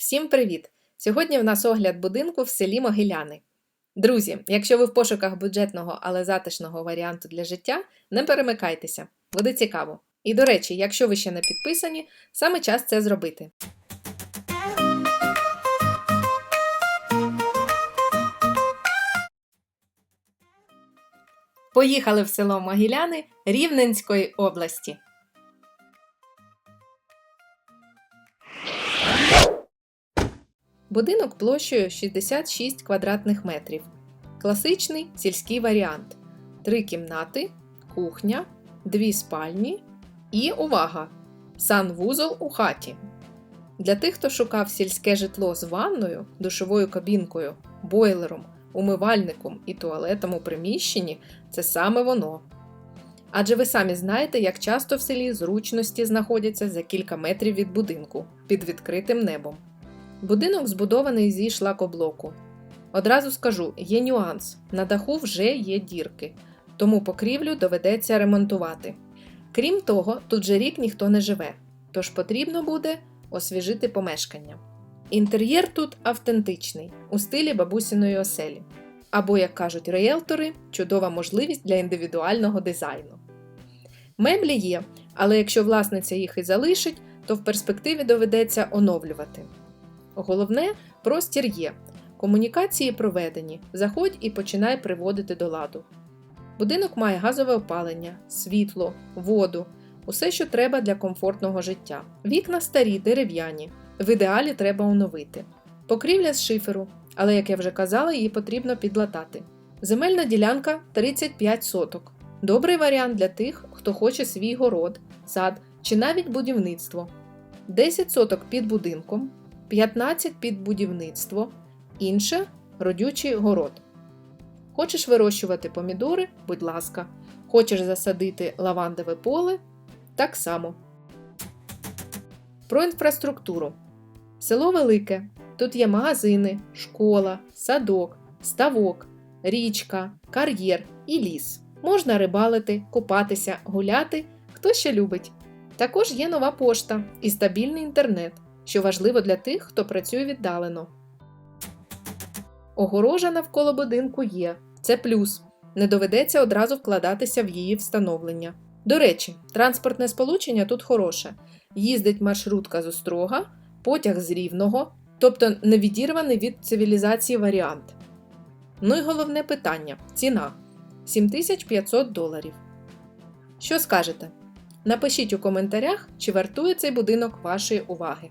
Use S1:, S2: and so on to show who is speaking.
S1: Всім привіт! Сьогодні в нас огляд будинку в селі Могиляни. Друзі, якщо ви в пошуках бюджетного, але затишного варіанту для життя, не перемикайтеся, буде цікаво. І до речі, якщо ви ще не підписані, саме час це зробити. Поїхали в село Могиляни Рівненської області. Будинок площею 66 квадратних метрів. Класичний сільський варіант. Три кімнати, кухня, дві спальні і увага! Санвузол у хаті. Для тих, хто шукав сільське житло з ванною, душовою кабінкою, бойлером, умивальником і туалетом у приміщенні, це саме воно. Адже ви самі знаєте, як часто в селі зручності знаходяться за кілька метрів від будинку під відкритим небом. Будинок збудований зі шлакоблоку. Одразу скажу, є нюанс: на даху вже є дірки, тому покрівлю доведеться ремонтувати. Крім того, тут же рік ніхто не живе, тож потрібно буде освіжити помешкання. Інтер'єр тут автентичний, у стилі бабусіної оселі. Або, як кажуть риелтори, чудова можливість для індивідуального дизайну. Меблі є, але якщо власниця їх і залишить, то в перспективі доведеться оновлювати. Головне, простір є. Комунікації проведені. Заходь і починай приводити до ладу. Будинок має газове опалення, світло, воду, усе, що треба для комфортного життя. Вікна старі, дерев'яні. В ідеалі треба оновити. Покрівля з шиферу, але, як я вже казала, її потрібно підлатати. Земельна ділянка 35 соток. Добрий варіант для тих, хто хоче свій город, сад чи навіть будівництво. 10 соток під будинком, 15 під будівництво, інше родючий город. Хочеш вирощувати помідори, будь ласка. Хочеш засадити лавандове поле так само. Про інфраструктуру. Село велике. Тут є магазини, школа, садок, ставок, річка, кар'єр і ліс. Можна рибалити, купатися, гуляти, хто ще любить. Також є нова пошта і стабільний інтернет що важливо для тих, хто працює віддалено. Огорожа навколо будинку є, це плюс. Не доведеться одразу вкладатися в її встановлення. До речі, транспортне сполучення тут хороше. Їздить маршрутка з Острога, потяг з Рівного, тобто невідірваний від цивілізації варіант. Ну і головне питання ціна 7500 доларів. Що скажете? Напишіть у коментарях, чи вартує цей будинок вашої уваги.